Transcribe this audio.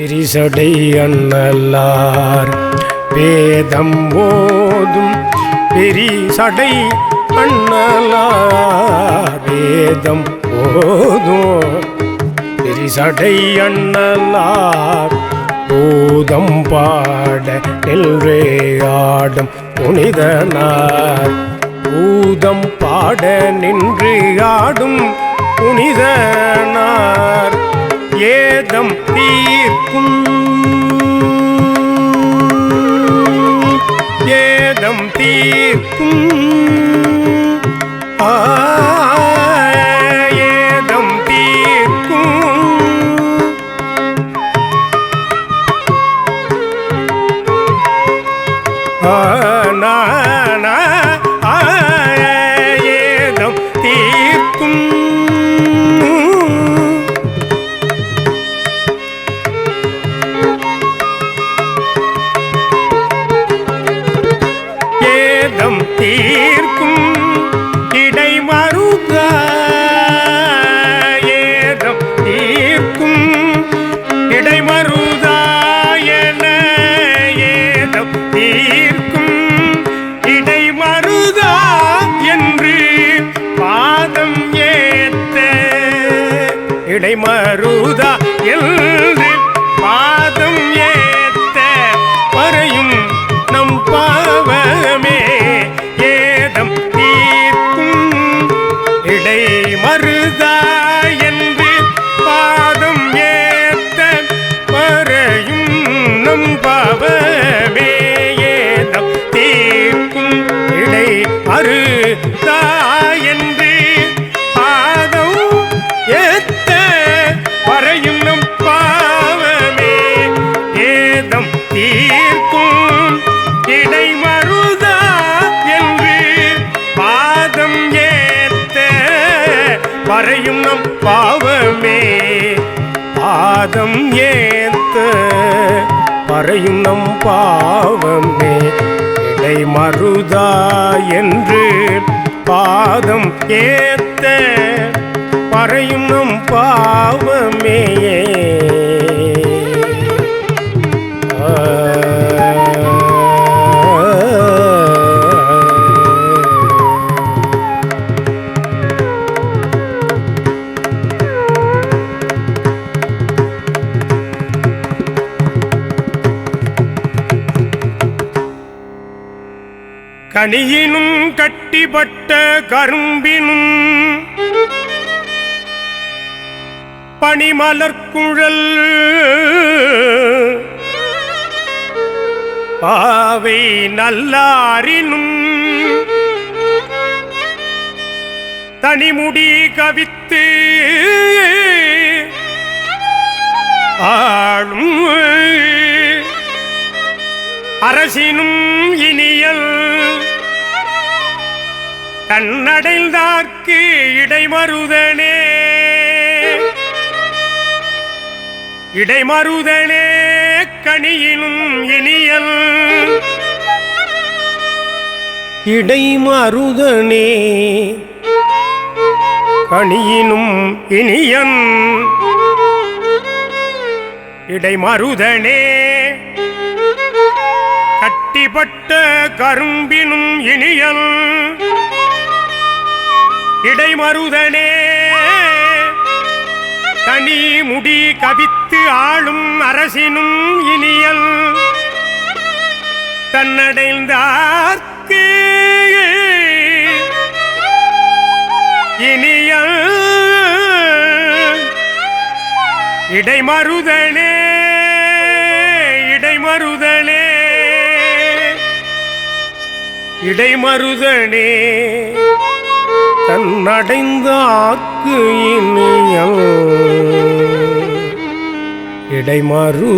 பிரிசடை அண்ணலார் வேதம் ஓதும் பிரிசடை அண்ணலார் வேதம் ஓதும் பிரிசடை அண்ணலார் பூதம் பாட நெல்வே ஆடும் புனிதனார். பூதம் பாட நின்று ஆடும் புனிதனார். ஏதம் தீ தீர்க்கும் ஏதம் தீர்க்கும். ஏதம் தீர்க்கும். ஆனா, ஏதம் தீர்க்கும் இடைமருக ஏதம் தீர்க்கும் இடைமருதா என ஏதம் தீர்க்கும் இடை இடைமருதா என்று பாதம் ஏத்த இடை என்று அரு என்று பாதம் ஏத்த பறையும் நம் பாவமே. ஏதம் தீர்க்கும் இடைமருதா என்று பாதம் ஏத்த பறையும் நம் பாவமே. பாதம் ஏத்த பறையும் நம் பாவமே. மருதா என்று பாதம் ஏத்த பறையும் நம் பாவமே கனியினும் கட்டிப்பட்ட கரும்பினும் பனிமலர்குழல் பாவை நல்லாரினும் தனிமுடி கவித்து ஆளும் அரசினும் இனியல் தன்னடைந்தார்க்கு இடைமருதனே. இடைமருதனே கனியினும் இனியல். இடைமருதனே கனியினும் இனியன் இடைமருதனே கட்டிப்பட்ட கரும்பினும் இனியல். இடைமருதனே. தனி முடி கவித்து ஆளும் அரசினும் இனியல். தன்னடைந்தார்க்கு இனியல். இடைமருதனே இடைமருதனே. இடைமருதனே. தன்னடைந்த ஆக்கு இனியல். இடைமருதனே.